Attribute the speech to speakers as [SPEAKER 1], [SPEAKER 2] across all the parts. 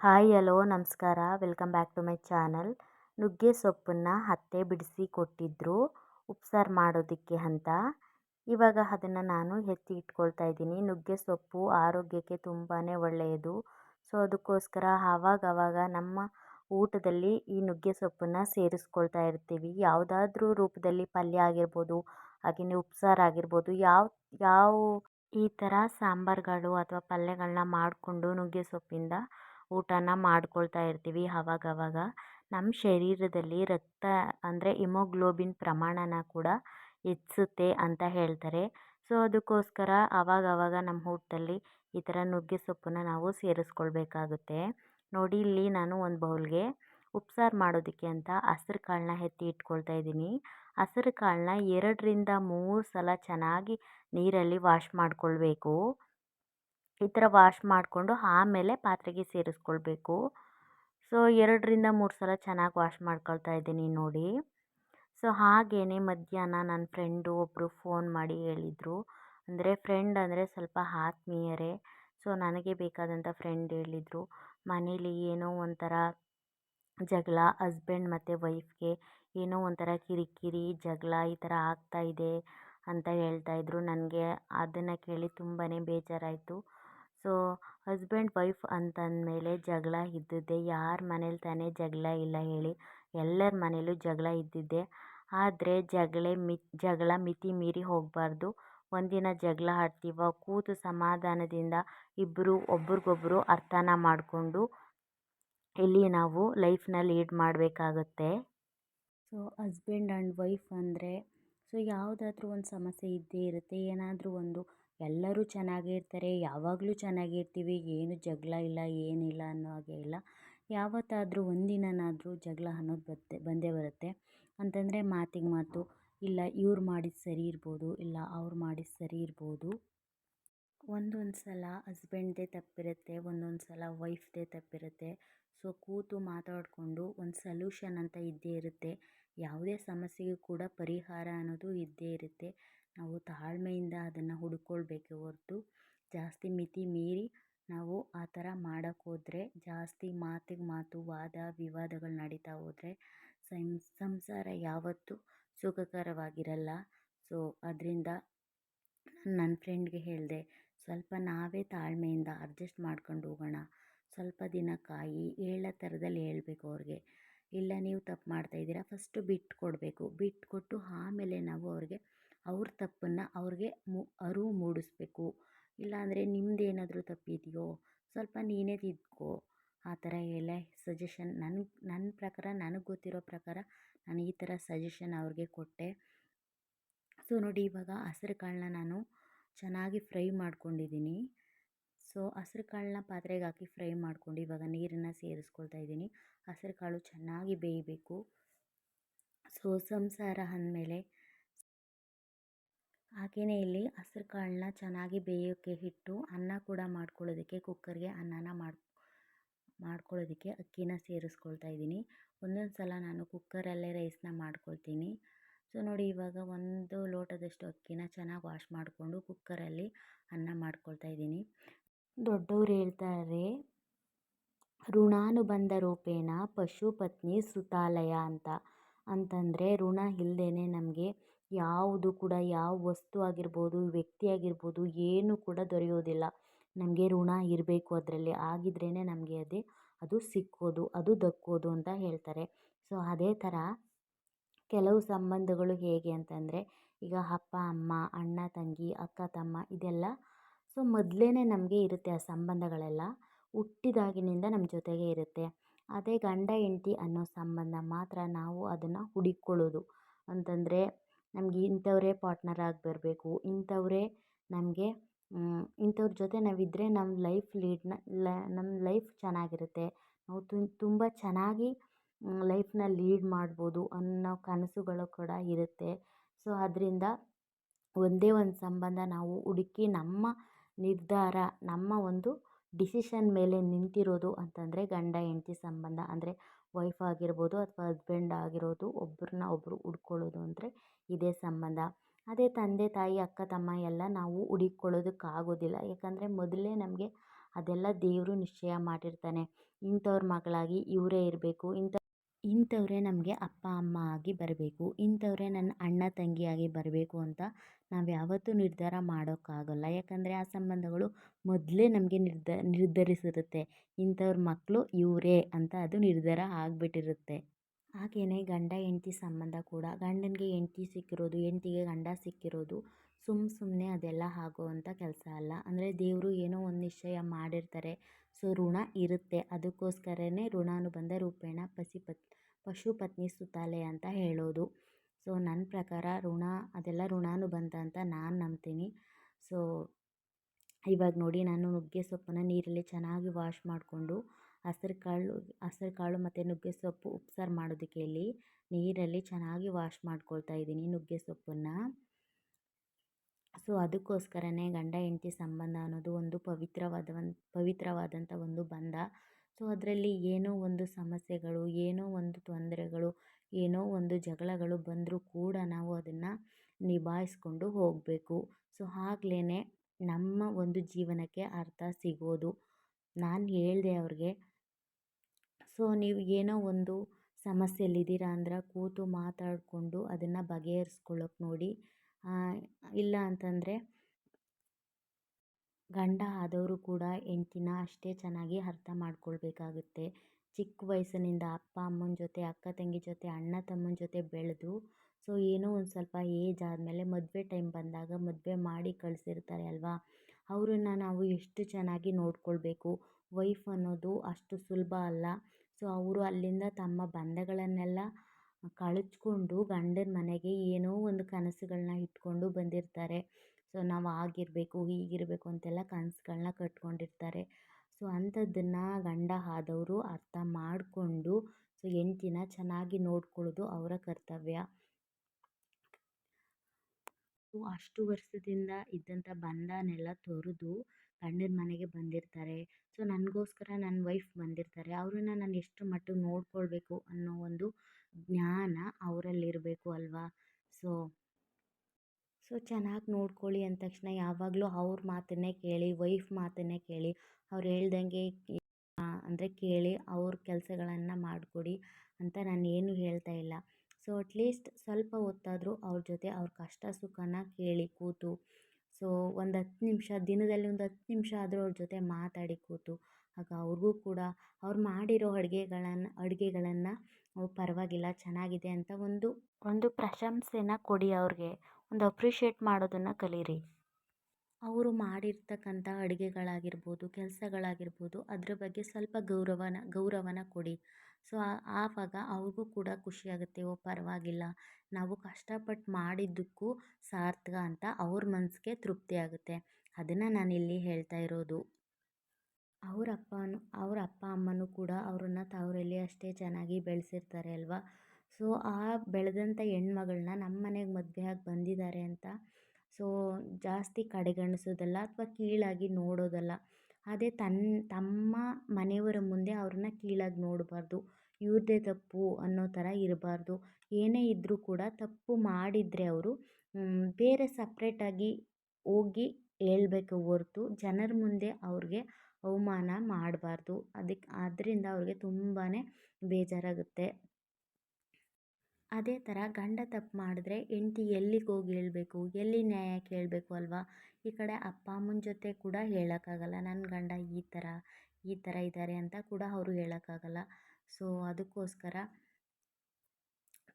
[SPEAKER 1] Hi, hello, ನಮಸ್ಕಾರ. Welcome back to my channel. ನುಗ್ಗೆ ಸೊಪ್ಪನ್ನು ಹತ್ತೆ ಬಿಡಿಸಿ ಕೊಟ್ಟಿದ್ದರು ಉಪ್ಸಾರು ಮಾಡೋದಕ್ಕೆ ಅಂತ. ಇವಾಗ ಅದನ್ನು ನಾನು ಎತ್ತಿ ಇಟ್ಕೊಳ್ತಾ ಇದ್ದೀನಿ. ನುಗ್ಗೆ ಸೊಪ್ಪು ಆರೋಗ್ಯಕ್ಕೆ ತುಂಬಾ ಒಳ್ಳೆಯದು. ಸೊ, ಅದಕ್ಕೋಸ್ಕರ ಆವಾಗವಾಗ ನಮ್ಮ ಊಟದಲ್ಲಿ ಈ ನುಗ್ಗೆ ಸೊಪ್ಪನ್ನು ಸೇರಿಸ್ಕೊಳ್ತಾ ಇರ್ತೀವಿ. ಯಾವುದಾದ್ರೂ ರೂಪದಲ್ಲಿ ಪಲ್ಯ ಆಗಿರ್ಬೋದು ಹಾಗೆಯೇ ಉಪ್ಸಾರು ಆಗಿರ್ಬೋದು, ಯಾವ ಯಾವ ಈ ಥರ ಸಾಂಬಾರುಗಳು ಅಥವಾ ಪಲ್ಯಗಳನ್ನ ಮಾಡಿಕೊಂಡು ನುಗ್ಗೆ ಸೊಪ್ಪಿಂದ ಊಟನ ಮಾಡ್ಕೊಳ್ತಾ ಇರ್ತೀವಿ ಆವಾಗವಾಗ ನಮ್ಮ ಶರೀರದಲ್ಲಿ ರಕ್ತ ಅಂದರೆ ಇಮೋಗ್ಲೋಬಿನ್ ಪ್ರಮಾಣನ ಕೂಡ ಹೆಚ್ಚಿಸುತ್ತೆ ಅಂತ ಹೇಳ್ತಾರೆ. ಸೊ, ಅದಕ್ಕೋಸ್ಕರ ಆವಾಗವಾಗ ನಮ್ಮ ಊಟದಲ್ಲಿ ಈ ಥರ ನುಗ್ಗೆ ಸೊಪ್ಪನ್ನ ನಾವು ಸೇರಿಸ್ಕೊಳ್ಬೇಕಾಗುತ್ತೆ. ನೋಡಿ, ಇಲ್ಲಿ ನಾನು ಒಂದು ಬೌಲ್ಗೆ ಉಪ್ಸಾರು ಮಾಡೋದಕ್ಕೆ ಅಂತ ಹಸ್ರು ಕಾಳನ್ನ ಎತ್ತಿ ಇಟ್ಕೊಳ್ತಾ ಇದ್ದೀನಿ. ಹಸ್ರು ಕಾಳನ್ನ ಎರಡರಿಂದ ಮೂರು ಸಲ ಚೆನ್ನಾಗಿ ನೀರಲ್ಲಿ ವಾಶ್ ಮಾಡಿಕೊಳ್ಬೇಕು. ಈ ಥರ ವಾಶ್ ಮಾಡಿಕೊಂಡು ಆಮೇಲೆ ಪಾತ್ರೆಗೆ ಸೇರಿಸ್ಕೊಳ್ಬೇಕು. ಸೊ, ಎರಡರಿಂದ ಮೂರು ಸಲ ಚೆನ್ನಾಗಿ ವಾಶ್ ಮಾಡ್ಕೊಳ್ತಾ ಇದ್ದೀನಿ ನೋಡಿ. ಸೊ ಹಾಗೆಯೇ ಮಧ್ಯಾಹ್ನ ನನ್ನ ಫ್ರೆಂಡು ಒಬ್ಬರು ಫೋನ್ ಮಾಡಿ ಹೇಳಿದರು. ಅಂದರೆ ಫ್ರೆಂಡ್ ಅಂದರೆ ಸ್ವಲ್ಪ ಆತ್ಮೀಯರೇ. ಸೊ, ನನಗೆ ಬೇಕಾದಂಥ ಫ್ರೆಂಡ್ ಹೇಳಿದರು. ಮನೇಲಿ ಏನೋ ಒಂಥರ ಜಗಳ, ಹಸ್ಬೆಂಡ್ ಮತ್ತು ವೈಫ್ಗೆ ಏನೋ ಒಂಥರ ಕಿರಿಕಿರಿ, ಜಗಳ ಈ ಥರ ಇದೆ ಅಂತ ಹೇಳ್ತಾಯಿದ್ರು ನನಗೆ ಅದನ್ನು ಕೇಳಿ ತುಂಬಾ ಬೇಜಾರಾಯಿತು. ಸೊ ಹಸ್ಬೆಂಡ್ ವೈಫ್ ಅಂತಂದಮೇಲೆ ಜಗಳ ಇದ್ದದ್ದೇ. ಯಾರ ಮನೇಲಿ ತಾನೇ ಜಗಳ ಇಲ್ಲ ಹೇಳಿ ಎಲ್ಲರ ಮನೇಲೂ ಜಗಳ ಇದ್ದಿದ್ದೇ. ಆದರೆ ಜಗಳ ಮಿ, ಜಗಳ ಮಿತಿ ಮೀರಿ ಹೋಗಬಾರ್ದು. ಒಂದಿನ ಜಗಳ ಆಡ್ತೀವ, ಕೂತು ಸಮಾಧಾನದಿಂದ ಇಬ್ಬರು ಒಬ್ರಿಗೊಬ್ರು ಅರ್ಥನ ಮಾಡಿಕೊಂಡು ಇಲ್ಲಿ ನಾವು ಲೈಫ್ನ ಲೀಡ್ ಮಾಡಬೇಕಾಗುತ್ತೆ. ಸೊ ಹಸ್ಬೆಂಡ್ ಆ್ಯಂಡ್ ವೈಫ್ ಅಂದರೆ ಸೊ ಯಾವುದಾದ್ರೂ ಒಂದು ಸಮಸ್ಯೆ ಇದ್ದೇ ಇರುತ್ತೆ. ಏನಾದರೂ ಒಂದು ಎಲ್ಲರೂ ಚೆನ್ನಾಗೇ ಇರ್ತಾರೆ ಯಾವಾಗಲೂ ಚೆನ್ನಾಗೇ ಇರ್ತೀವಿ ಏನು ಜಗಳ ಇಲ್ಲ, ಏನಿಲ್ಲ ಅನ್ನೋ ಹಾಗೆ ಇಲ್ಲ. ಯಾವತ್ತಾದರೂ ಒಂದಿನನಾದರೂ ಜಗಳ ಅನ್ನೋದು ಬತ್ತೆ, ಬಂದೇ ಬರುತ್ತೆ. ಅಂತಂದರೆ ಮಾತಿಗೆ ಮಾತು, ಇಲ್ಲ ಇವ್ರು ಮಾಡಿದ್ದು ಸರಿ ಇರ್ಬೋದು, ಇಲ್ಲ ಅವ್ರು ಮಾಡಿದ್ದು ಸರಿ ಇರ್ಬೋದು. ಒಂದೊಂದು ಸಲ ಹಸ್ಬೆಂಡ್ದೇ ತಪ್ಪಿರುತ್ತೆ ಒಂದೊಂದು ಸಲ ವೈಫ್ದೇ ತಪ್ಪಿರುತ್ತೆ. ಸೊ, ಕೂತು ಮಾತಾಡಿಕೊಂಡು ಒಂದು ಸಲ್ಯೂಷನ್ ಅಂತ ಇದ್ದೇ ಇರುತ್ತೆ. ಯಾವುದೇ ಸಮಸ್ಯೆಗೂ ಕೂಡ ಪರಿಹಾರ ಅನ್ನೋದು ಇದ್ದೇ ಇರುತ್ತೆ. ನಾವು ತಾಳ್ಮೆಯಿಂದ ಅದನ್ನು ಹುಡುಕೊಳ್ಬೇಕು ಹೊರ್ತು ಜಾಸ್ತಿ ಮಿತಿ ಮೀರಿ ನಾವು ಆ ಥರ ಮಾಡೋಕ್ಕೋದ್ರೆ ಜಾಸ್ತಿ ಮಾತಿಗೆ ಮಾತು, ವಾದ ವಿವಾದಗಳು ನಡೀತಾ ಹೋದರೆ ಸಂಸಾರ ಯಾವತ್ತೂ ಸುಖಕರವಾಗಿರಲ್ಲ. ಸೊ, ಅದರಿಂದ ನನ್ನ ಫ್ರೆಂಡ್ಗೆ ಹೇಳಿದೆ, ಸ್ವಲ್ಪ ನಾವೇ ತಾಳ್ಮೆಯಿಂದ ಅಡ್ಜಸ್ಟ್ ಮಾಡ್ಕೊಂಡು ಹೋಗೋಣ. ಸ್ವಲ್ಪ ದಿನ ಕಾಯಿ, ಹೇಳೋ ಥರದಲ್ಲಿ ಹೇಳಬೇಕು ಅವ್ರಿಗೆ. ಇಲ್ಲ ನೀವು ತಪ್ಪು ಮಾಡ್ತಾಯಿದ್ದೀರಾ ಫಸ್ಟು ಬಿಟ್ಟು ಕೊಡಬೇಕು ಬಿಟ್ಟು ಕೊಟ್ಟು ಆಮೇಲೆ ನಾವು ಅವ್ರಿಗೆ ಅವ್ರ ತಪ್ಪನ್ನು ಅವ್ರಿಗೆ ಮು, ಅರಿವು ಮೂಡಿಸ್ಬೇಕು. ಇಲ್ಲಾಂದರೆ ನಿಮ್ಮದೇನಾದ್ರೂ ತಪ್ಪಿದೆಯೋ, ಸ್ವಲ್ಪ ನೀನೇ ತಿದ್ಕೋ. ಆ ಥರ ಎಲ್ಲ ಸಜೆಷನ್ ನನ್ನ ನನ್ನ ಪ್ರಕಾರ, ನನಗೆ ಗೊತ್ತಿರೋ ಪ್ರಕಾರ ನಾನು ಈ ಥರ ಸಜೆಷನ್ ಅವ್ರಿಗೆ ಕೊಟ್ಟೆ. ಸೊ ನೋಡಿ ಇವಾಗ ಹಸ್ರು ಕಾಳನ್ನ ನಾನು ಚೆನ್ನಾಗಿ ಫ್ರೈ ಮಾಡ್ಕೊಂಡಿದ್ದೀನಿ. ಸೊ ಹಸ್ರು ಕಾಳನ್ನ ಪಾತ್ರೆಗೆ ಹಾಕಿ ಫ್ರೈ ಮಾಡ್ಕೊಂಡು ಇವಾಗ ನೀರನ್ನು ಸೇರಿಸ್ಕೊಳ್ತಾ ಇದ್ದೀನಿ. ಹಸ್ರು ಕಾಳು ಚೆನ್ನಾಗಿ ಬೇಯಬೇಕು. ಸೊ ಸಂಸಾರ ಅಂದಮೇಲೆ ಹಾಗೆಯೇ ಇಲ್ಲಿ ಹಸ್ರು ಕಾಳನ್ನ ಚೆನ್ನಾಗಿ ಬೇಯೋಕ್ಕೆ ಇಟ್ಟು ಅನ್ನ ಕೂಡ ಮಾಡ್ಕೊಳ್ಳೋದಕ್ಕೆ, ಕುಕ್ಕರ್ಗೆ ಅನ್ನನ ಮಾಡಿ, ಮಾಡ್ಕೊಳ್ಳೋದಕ್ಕೆ ಅಕ್ಕಿನ ಸೇರಿಸ್ಕೊಳ್ತಾ ಇದ್ದೀನಿ. ಒಂದೊಂದು ಸಲ ನಾನು ಕುಕ್ಕರಲ್ಲೇ ರೈಸ್ನ ಮಾಡ್ಕೊಳ್ತೀನಿ. ಸೊ, ನೋಡಿ ಇವಾಗ ಒಂದು ಲೋಟದಷ್ಟು ಅಕ್ಕಿನ ಚೆನ್ನಾಗಿ ವಾಶ್ ಮಾಡಿಕೊಂಡು ಕುಕ್ಕರಲ್ಲಿ ಅನ್ನ ಮಾಡ್ಕೊಳ್ತಾ ಇದ್ದೀನಿ. ದೊಡ್ಡವ್ರು ಹೇಳ್ತಾರೆ, ಋಣಾನುಬಂಧ ರೂಪೇಣ ಪಶುಪತ್ನಿ ಸುತಾಲಯ ಅಂತ. ಅಂತಂದರೆ, ಋಣ ಇಲ್ಲದೇ ನಮಗೆ ಯಾವುದು ಕೂಡ, ಯಾವ ವಸ್ತು ಆಗಿರ್ಬೋದು, ವ್ಯಕ್ತಿ ಆಗಿರ್ಬೋದು, ಏನೂ ಕೂಡ ದೊರೆಯೋದಿಲ್ಲ. ನಮಗೆ ಋಣ ಇರಬೇಕು ಅದರಲ್ಲಿ. ಆಗಿದ್ರೇ ನಮಗೆ ಅದೇ, ಅದು ಸಿಕ್ಕೋದು, ಅದು ದಕ್ಕೋದು ಅಂತ ಹೇಳ್ತಾರೆ. ಸೊ ಅದೇ ಥರ ಕೆಲವು ಸಂಬಂಧಗಳು ಹೇಗೆ ಅಂತಂದರೆ, ಈಗ ಅಪ್ಪ, ಅಮ್ಮ, ಅಣ್ಣ, ತಂಗಿ, ಅಕ್ಕ, ತಮ್ಮ ಇದೆಲ್ಲ ಸೊ ಮೊದಲೇ ನಮಗೆ ಇರುತ್ತೆ ಆ ಸಂಬಂಧಗಳೆಲ್ಲ. ಹುಟ್ಟಿದಾಗಿನಿಂದ ನಮ್ಮ ಜೊತೆಗೆ ಇರುತ್ತೆ. ಅದೇ ಗಂಡ, ಹೆಂಡ್ತಿ ಅನ್ನೋ ಸಂಬಂಧ ಮಾತ್ರ ನಾವು ಅದನ್ನು ಹುಡುಕ್ಕೊಳ್ಳೋದು ಅಂತಂದರೆ ನಮಗೆ ಇಂಥವರೇ ಪಾರ್ಟ್ನರ್ ಆಗಿ ಬರಬೇಕು ಇಂಥವರೇ ನಮಗೆ ಇಂಥವ್ರ ಜೊತೆ ನಾವಿದ್ದರೆ ನಮ್ಮ ಲೈಫ್ ಲೀಡ್ನ ಲ ನಮ್ಮ ಲೈಫ್ ಚೆನ್ನಾಗಿರುತ್ತೆ. ನಾವು ತುಂಬ ಚೆನ್ನಾಗಿ ಲೈಫ್ನ ಲೀಡ್ ಮಾಡ್ಬೋದು ಅನ್ನೋ ಕನಸುಗಳು ಕೂಡ ಇರುತ್ತೆ. ಸೊ, ಅದರಿಂದ ಒಂದೇ ಒಂದು ಸಂಬಂಧ ನಾವು ಹುಡುಕಿ ನಮ್ಮ ನಿರ್ಧಾರ, ನಮ್ಮ ಒಂದು ಡಿಸಿಷನ್ ಮೇಲೆ ನಿಂತಿರೋದು ಅಂತಂದರೆ ಗಂಡ, ಹೆಂಡ್ತಿ ಸಂಬಂಧ. ಅಂದರೆ ವೈಫ್ ಆಗಿರ್ಬೋದು ಅಥವಾ ಹಸ್ಬೆಂಡ್ ಆಗಿರೋದು ಒಬ್ರನ್ನ ಒಬ್ಬರು ಹುಡ್ಕೊಳ್ಳೋದು ಅಂದರೆ ಇದೇ ಸಂಬಂಧ. ಅದೇ ತಂದೆ, ತಾಯಿ, ಅಕ್ಕ, ತಮ್ಮ ಎಲ್ಲ ನಾವು ಹುಡುಕೊಳ್ಳೋದಕ್ಕಾಗೋದಿಲ್ಲ. ಯಾಕಂದರೆ ಮೊದಲೇ ನಮಗೆ ಅದೆಲ್ಲ ದೇವರು ನಿಶ್ಚಯ ಮಾಡಿರ್ತಾನೆ. ಇಂಥವ್ರ ಮಗಳಾಗಿ ಇವರೇ ಇರಬೇಕು. ಇಂಥ ಇಂಥವರೇ ನಮಗೆ ಅಪ್ಪ, ಅಮ್ಮ ಆಗಿ ಬರಬೇಕು, ಇಂಥವರೇ ನನ್ನ ಅಣ್ಣ ತಂಗಿಯಾಗಿ ಬರಬೇಕು ಅಂತ ನಾವು ಯಾವತ್ತೂ ನಿರ್ಧಾರ ಮಾಡೋಕ್ಕಾಗಲ್ಲ. ಯಾಕಂದರೆ ಆ ಸಂಬಂಧಗಳು ಮೊದಲೇ ನಮಗೆ ನಿರ್ಧ, ನಿರ್ಧರಿಸಿರುತ್ತೆ. ಇಂಥವ್ರ ಮಕ್ಕಳು ಇವರೇ ಅಂತ ಅದು ನಿರ್ಧಾರ ಆಗಿಬಿಟ್ಟಿರುತ್ತೆ. ಹಾಗೆಯೇ ಗಂಡ, ಹೆಂಡ್ತಿ ಸಂಬಂಧ ಕೂಡ ಗಂಡನಿಗೆ ಹೆಂಡ್ತಿ ಸಿಕ್ಕಿರೋದು, ಹೆಂಡ್ತಿಗೆ ಗಂಡ ಸಿಕ್ಕಿರೋದು ಸುಮ್ಮ ಸುಮ್ಮನೆ ಅದೆಲ್ಲ ಆಗೋವಂಥ ಕೆಲಸ ಅಲ್ಲ. ಅಂದರೆ ದೇವರು ಏನೋ ಒಂದು ನಿಶ್ಚಯ ಮಾಡಿರ್ತಾರೆ. ಸೊ, ಋಣ ಇರುತ್ತೆ. ಅದಕ್ಕೋಸ್ಕರನೇ ಋಣಾನುಬಂಧ ರೂಪೇಣ ಪಸಿ ಪಶುಪತ್ನಿ ಸುತಾಲೆ ಅಂತ ಹೇಳೋದು. ಸೊ ನನ್ನ ಪ್ರಕಾರ ಋಣ, ಅದೆಲ್ಲ ಋಣಾನುಬಂಧ ಅಂತ ನಾನು ನಂಬ್ತೀನಿ. ಸೊ, ಇವಾಗ ನೋಡಿ ನಾನು ನುಗ್ಗೆ ಸೊಪ್ಪನ್ನು ನೀರಲ್ಲಿ ಚೆನ್ನಾಗಿ ವಾಶ್ ಮಾಡಿಕೊಂಡು, ಹಸಿರು ಕಾಳು ಹಸಿರು ಕಾಳು ಮತ್ತು ನುಗ್ಗೆ ಸೊಪ್ಪು ಉಪ್ಸಾರು ಮಾಡೋದಕ್ಕೆ ಇಲ್ಲಿ ನೀರಲ್ಲಿ ಚೆನ್ನಾಗಿ ವಾಶ್ ಮಾಡ್ಕೊಳ್ತಾ ಇದ್ದೀನಿ ನುಗ್ಗೆ ಸೊಪ್ಪನ್ನು. ಸೊ, ಅದಕ್ಕೋಸ್ಕರನೇ ಗಂಡ, ಹೆಂಡತಿ ಸಂಬಂಧ ಅನ್ನೋದು ಒಂದು ಪವಿತ್ರವಾದ ಒಂದು ಪವಿತ್ರವಾದಂಥ ಒಂದು ಬಂಧ. ಸೊ, ಅದರಲ್ಲಿ ಏನೋ ಒಂದು ಸಮಸ್ಯೆಗಳು, ಏನೋ ಒಂದು ತೊಂದರೆಗಳು, ಏನೋ ಒಂದು ಜಗಳಗಳು ಬಂದರೂ ಕೂಡ ನಾವು ಅದನ್ನು ನಿಭಾಯಿಸ್ಕೊಂಡು ಹೋಗಬೇಕು. ಸೊ ಆಗ್ಲೇ ನಮ್ಮ ಒಂದು ಜೀವನಕ್ಕೆ ಅರ್ಥ ಸಿಗೋದು. ನಾನು ಹೇಳಿದೆ ಅವ್ರಿಗೆ, ಸೊ, ನೀವು ಏನೋ ಒಂದು ಸಮಸ್ಯೆಯಲ್ಲಿದ್ದೀರಾ ಅಂದ್ರೆ ಕೂತು ಮಾತಾಡಿಕೊಂಡು ಅದನ್ನು ಬಗೆಹರಿಸ್ಕೊಳ್ಳೋಕೆ ನೋಡಿ. ಇಲ್ಲ ಅಂತಂದರೆ ಗಂಡ ಆದವರು ಕೂಡ ಹೆಂಡ್ತಿನ ಅಷ್ಟೇ ಚೆನ್ನಾಗಿ ಅರ್ಥ ಮಾಡ್ಕೊಳ್ಬೇಕಾಗುತ್ತೆ. ಚಿಕ್ಕ ವಯಸ್ಸಿನಿಂದ ಅಪ್ಪ ಅಮ್ಮನ ಜೊತೆ, ಅಕ್ಕ ತಂಗಿ ಜೊತೆ, ಅಣ್ಣ ತಮ್ಮನ ಜೊತೆ ಬೆಳೆದು, ಸೊ ಏನೋ ಒಂದು ಸ್ವಲ್ಪ ಏಜ್ ಆದಮೇಲೆ ಮದುವೆ ಟೈಮ್ ಬಂದಾಗ ಮದುವೆ ಮಾಡಿ ಕಳಿಸಿರ್ತಾರೆ ಅಲ್ವಾ? ಅವರನ್ನ ನಾವು ಎಷ್ಟು ಚೆನ್ನಾಗಿ ನೋಡ್ಕೊಳ್ಬೇಕು? ವೈಫ್ ಅನ್ನೋದು ಅಷ್ಟು ಸುಲಭ ಅಲ್ಲ. ಸೊ ಅವರು ಅಲ್ಲಿಂದ ತಮ್ಮ ಬಂಧಗಳನ್ನೆಲ್ಲ ಕಳಚ್ಕೊಂಡು ಗಂಡನ ಮನೆಗೆ ಏನೋ ಒಂದು ಕನಸುಗಳನ್ನ ಇಟ್ಕೊಂಡು ಬಂದಿರ್ತಾರೆ. ಸೊ, ನಾವು ಆಗಿರಬೇಕು ಹೀಗಿರಬೇಕು ಅಂತೆಲ್ಲ ಕನಸುಗಳನ್ನ ಕಟ್ಕೊಂಡಿರ್ತಾರೆ. ಸೊ, ಅಂಥದ್ದನ್ನು ಗಂಡ ಆದವರು ಅರ್ಥ ಮಾಡಿಕೊಂಡು, ಸೊ, ಹೆಂಡ್ತಿನ ಚೆನ್ನಾಗಿ ನೋಡ್ಕೊಳ್ಳೋದು ಅವರ ಕರ್ತವ್ಯ. ಅಷ್ಟು ವರ್ಷದಿಂದ ಇದ್ದಂಥ ಬಂಧನೆಲ್ಲ ತೊರೆದು ಗಂಡನ ಮನೆಗೆ ಬಂದಿರ್ತಾರೆ. ಸೊ, ನನಗೋಸ್ಕರ ನನ್ನ ವೈಫ್ ಬಂದಿರ್ತಾರೆ. ಅವ್ರನ್ನ ನಾನು ಎಷ್ಟು ಮಟ್ಟಿಗೆ ನೋಡ್ಕೊಳ್ಬೇಕು ಅನ್ನೋ ಒಂದು ಜ್ಞಾನ ಅವರಲ್ಲಿರಬೇಕು ಅಲ್ವಾ? ಸೊ ಸೊ ಚೆನ್ನಾಗಿ ನೋಡ್ಕೊಳ್ಳಿ ಅಂದ ತಕ್ಷಣ ಯಾವಾಗಲೂ ಅವ್ರ ಮಾತನ್ನೇ ಕೇಳಿ, ವೈಫ್ ಮಾತನ್ನೇ ಕೇಳಿ, ಅವ್ರು ಹೇಳ್ದಂಗೆ ಅಂದರೆ ಕೇಳಿ ಅವ್ರ ಕೆಲಸಗಳನ್ನು ಮಾಡಿಕೊಡಿ ಅಂತ ನಾನು ಏನು ಹೇಳ್ತಾ ಇಲ್ಲ. ಸೊ ಅಟ್ಲೀಸ್ಟ್ ಸ್ವಲ್ಪ ಹೊತ್ತಾದರೂ ಅವ್ರ ಜೊತೆ ಅವ್ರ ಕಷ್ಟ ಸುಖನ ಕೇಳಿ ಕೂತು. ಸೊ ಒಂದು ಹತ್ತು ನಿಮಿಷ, ದಿನದಲ್ಲಿ ಒಂದು ಹತ್ತು ನಿಮಿಷ ಆದರೂ ಅವ್ರ ಜೊತೆ ಮಾತಾಡಿ ಕೂತು. ಆಗ ಅವ್ರಿಗೂ ಕೂಡ ಅವ್ರು ಮಾಡಿರೋ ಅಡುಗೆಗಳನ್ನು ಅಡುಗೆಗಳನ್ನು ಪರವಾಗಿಲ್ಲ, ಚೆನ್ನಾಗಿದೆ ಅಂತ ಒಂದು ಒಂದು ಪ್ರಶಂಸೆನ ಕೊಡಿ ಅವ್ರಿಗೆ. ಒಂದು ಅಪ್ರಿಷಿಯೇಟ್ ಮಾಡೋದನ್ನು ಕಲೀರಿ. ಅವರು ಮಾಡಿರ್ತಕ್ಕಂಥ ಅಡುಗೆಗಳಾಗಿರ್ಬೋದು, ಕೆಲಸಗಳಾಗಿರ್ಬೋದು, ಅದ್ರ ಬಗ್ಗೆ ಸ್ವಲ್ಪ ಗೌರವನ ಗೌರವನ ಕೊಡಿ. ಸೊ ಆವಾಗ ಅವ್ರಿಗೂ ಕೂಡ ಖುಷಿಯಾಗುತ್ತೆ, ಓ, ಪರವಾಗಿಲ್ಲ, ನಾವು ಕಷ್ಟಪಟ್ಟು ಮಾಡಿದ್ದಕ್ಕೂ ಸಾರ್ಥಕ ಅಂತ ಅವ್ರ ಮನಸ್ಸಿಗೆ ತೃಪ್ತಿ ಆಗುತ್ತೆ. ಅದನ್ನು ನಾನಿಲ್ಲಿ ಹೇಳ್ತಾ ಇರೋದು. ಅವ್ರ ಅಪ್ಪನೂ ಅವ್ರ ಅಪ್ಪ ಅಮ್ಮನೂ ಕೂಡ ಅವ್ರನ್ನ ತವರಲ್ಲಿ ಅಷ್ಟೇ ಚೆನ್ನಾಗಿ ಬೆಳೆಸಿರ್ತಾರೆ ಅಲ್ವಾ? ಸೊ, ಆ ಬೆಳೆದಂಥ ಹೆಣ್ಮಗಳನ್ನ ನಮ್ಮ ಮನೆಗೆ ಮದುವೆ ಆಗಿ ಬಂದಿದ್ದಾರೆ ಅಂತ, ಸೊ, ಜಾಸ್ತಿ ಕಡೆಗಣಿಸೋದಲ್ಲ ಅಥವಾ ಕೀಳಾಗಿ ನೋಡೋದಲ್ಲ. ಅದೇ ತನ್ನ ತಮ್ಮ ಮನೆಯವರ ಮುಂದೆ ಅವ್ರನ್ನ ಕೀಳಾಗಿ ನೋಡಬಾರ್ದು. ಇವ್ರದ್ದೇ ತಪ್ಪು ಅನ್ನೋ ಥರ ಇರಬಾರ್ದು. ಏನೇ ಇದ್ದರೂ ಕೂಡ ತಪ್ಪು ಮಾಡಿದರೆ ಅವರು ಬೇರೆ ಸಪ್ರೇಟಾಗಿ ಹೋಗಿ ಹೇಳ್ಬೇಕು ಹೊರ್ತು ಜನರ ಮುಂದೆ ಅವ್ರಿಗೆ ಅವಮಾನ ಮಾಡಬಾರ್ದು. ಅದಕ್ಕೆ ಆದ್ದರಿಂದ ಅವ್ರಿಗೆ ತುಂಬಾ ಬೇಜಾರಾಗುತ್ತೆ. ಅದೇ ಥರ ಗಂಡ ತಪ್ಪು ಮಾಡಿದ್ರೆ ಹೆಂಡ್ತಿ ಎಲ್ಲಿಗೆ ಹೋಗಿ ಹೇಳ್ಬೇಕು? ಎಲ್ಲಿ ನ್ಯಾಯ ಕೇಳಬೇಕು ಅಲ್ವಾ? ಈ ಕಡೆ ಅಪ್ಪ, ಅಮ್ಮನ ಜೊತೆ ಕೂಡ ಹೇಳೋಕ್ಕಾಗಲ್ಲ. ನನ್ನ ಗಂಡ ಈ ಥರ ಈ ಥರ ಇದ್ದಾರೆ ಅಂತ ಕೂಡ ಅವರು ಹೇಳೋಕ್ಕಾಗಲ್ಲ. ಸೊ, ಅದಕ್ಕೋಸ್ಕರ